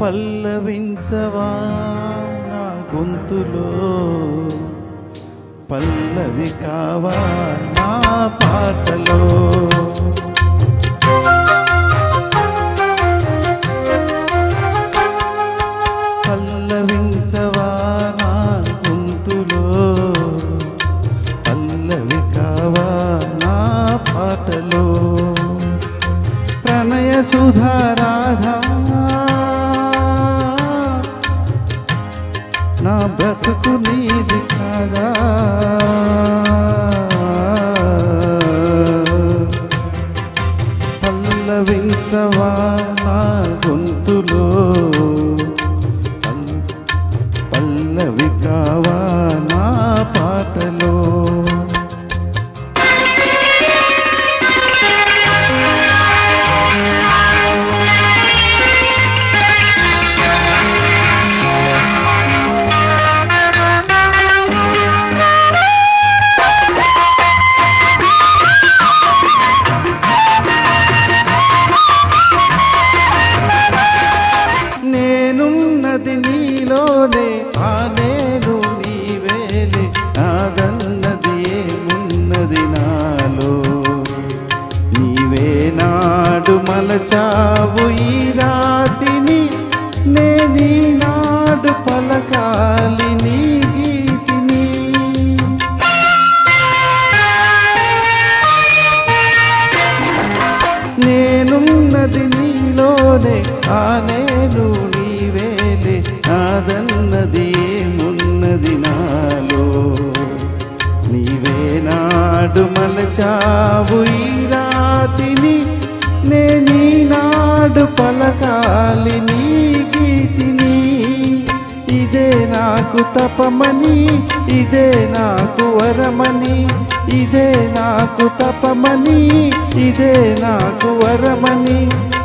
పల్లవించవా నా గొంతులో? పల్లవి కావా నా పాటలో? పల్లవించవా నా గొంతులో? పల్లవి కావా నా పాటలో? ప్రణయ నేనీ పలకాలి నీ గీతిని. నేనున్నది నీలోనే ఆ నేను నీవేలే నాదన్నది ఏమున్నది నాలో. నీవే నాడు మలచావు ఈ తపమని ఇదే నాకు వరమని ఇదే నాకు తపమని ఇదే నాకు వరమని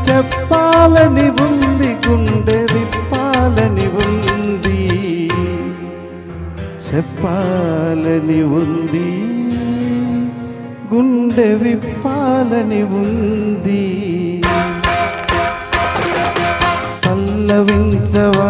చెప్పాలని ఉంది గుండె విప్పాలని ఉంది. చెప్పాలని ఉంది గుండె విప్పాలని ఉంది. పల్లవించవా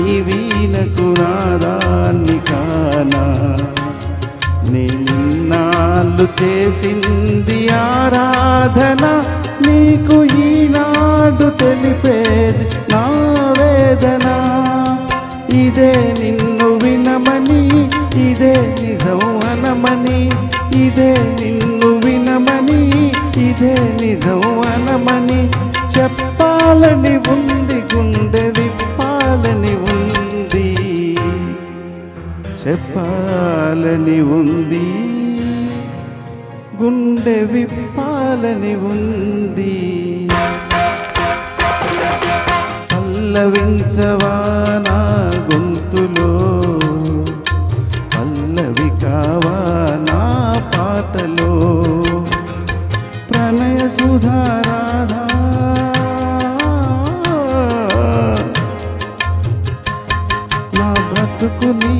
నాదాన్ని కానా నిన్నాళ్ళు చేసింది ఆరాధన నీకు ఈనాడు తెలిపేది నా వేదన. ఇదే నిన్ను వినమని ఇదే నిజం అనమని ఇదే నిన్ను వినమని ఇదే నిజం అనమని చెప్పాలని ఉంది. గుండె విప్పాలని ఉంది. పల్లవించవా నా గొంతులో? పల్లవి కావా నా పాటలో? ప్రణయ సుధారాధా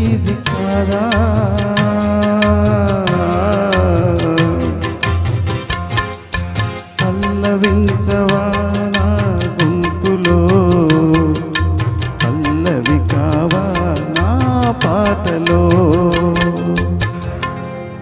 இது காதா